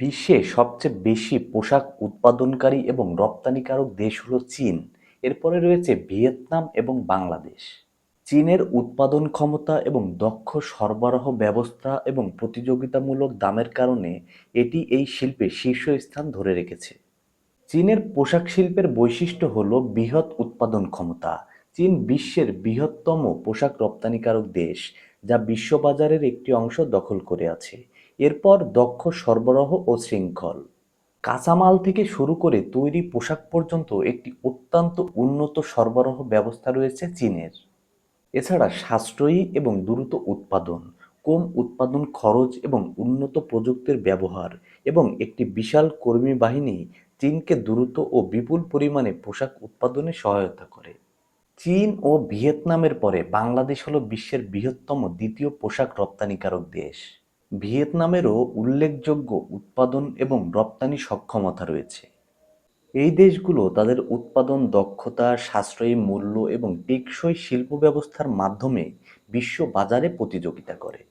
বিশ্বে সবচেয়ে বেশি পোশাক উৎপাদনকারী এবং রপ্তানিকারক দেশ হলো চীন। এরপরে রয়েছে ভিয়েতনাম এবং বাংলাদেশ। চীনের উৎপাদন ক্ষমতা এবং দক্ষ সরবরাহ ব্যবস্থা এবং প্রতিযোগিতামূলক দামের কারণে এটি এই শিল্পে শীর্ষস্থান ধরে রেখেছে। চীনের পোশাক শিল্পের বৈশিষ্ট্য হল বৃহৎ উৎপাদন ক্ষমতা। চীন বিশ্বের বৃহত্তম পোশাক রপ্তানিকারক দেশ, যা বিশ্ববাজারের একটি অংশ দখল করে আছে। এরপর দক্ষ সরবরাহ ও শৃঙ্খল। কাঁচামাল থেকে শুরু করে তৈরি পোশাক পর্যন্ত একটি অত্যন্ত উন্নত সরবরাহ ব্যবস্থা রয়েছে চীনের। এছাড়া সাশ্রয়ী এবং দ্রুত উৎপাদন, কম উৎপাদন খরচ এবং উন্নত প্রযুক্তির ব্যবহার এবং একটি বিশাল কর্মী বাহিনী চীনকে দ্রুত ও বিপুল পরিমাণে পোশাক উৎপাদনে সহায়তা করে। চীন ও ভিয়েতনামের পরে বাংলাদেশ হলো বিশ্বের বৃহত্তম দ্বিতীয় পোশাক রপ্তানিকারক দেশ। ভিয়েতনামেরও উল্লেখযোগ্য উৎপাদন এবং রপ্তানি সক্ষমতা রয়েছে। এই দেশগুলো তাদের উৎপাদন দক্ষতা, সাশ্রয়ী মূল্য এবং টেকসই শিল্প ব্যবস্থার মাধ্যমে বিশ্ব বাজারে প্রতিযোগিতা করে।